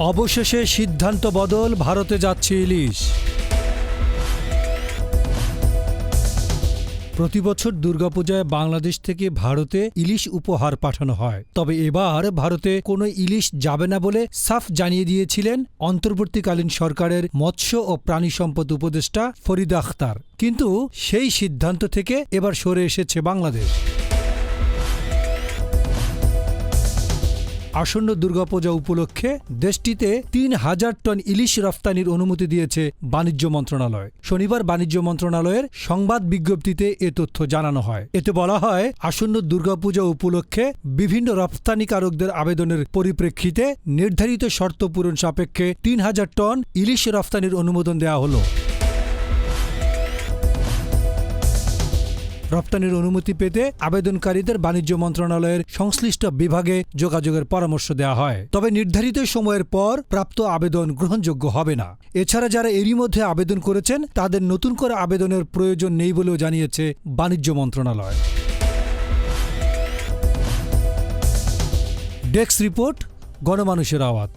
অবশেষে সিদ্ধান্ত বদল, ভারতে যাচ্ছে ইলিশ। প্রতি বছর দুর্গাপূজায় বাংলাদেশ থেকে ভারতে ইলিশ উপহার পাঠানো হয়। তবে এবার ভারতে কোনো ইলিশ যাবে না বলে সাফ জানিয়ে দিয়েছিলেন অন্তর্বর্তীকালীন সরকারের মৎস্য ও প্রাণী সম্পদ উপদেষ্টা ফরিদা আখতার। কিন্তু সেই সিদ্ধান্ত থেকে এবার সরে এসেছে বাংলাদেশ। আসন্ন দুর্গাপূজা উপলক্ষে দেশটিতে তিন হাজার টন ইলিশ রফতানির অনুমতি দিয়েছে বাণিজ্য মন্ত্রণালয়। শনিবার বাণিজ্য মন্ত্রণালয়ের সংবাদ বিজ্ঞপ্তিতে এ তথ্য জানানো হয়। এতে বলা হয়, আসন্ন দুর্গাপূজা উপলক্ষে বিভিন্ন রপ্তানিকারকদের আবেদনের পরিপ্রেক্ষিতে নির্ধারিত শর্ত পূরণ সাপেক্ষে তিন হাজার টন ইলিশ রফতানির অনুমোদন দেওয়া হলো। রপ্তানির অনুমতি পেতে আবেদনকারীদের বাণিজ্য মন্ত্রণালয়ের সংশ্লিষ্ট বিভাগে যোগাযোগের পরামর্শ দেওয়া হয়। তবে নির্ধারিত সময়ের পর প্রাপ্ত আবেদন গ্রহণযোগ্য হবে না। এছাড়া যারা এরই মধ্যে আবেদন করেছেন, তাদের নতুন করে আবেদনের প্রয়োজন নেই বলেও জানিয়েছে বাণিজ্য মন্ত্রণালয়। ডেস্ক রিপোর্ট, গণমানুষের আওয়াজ।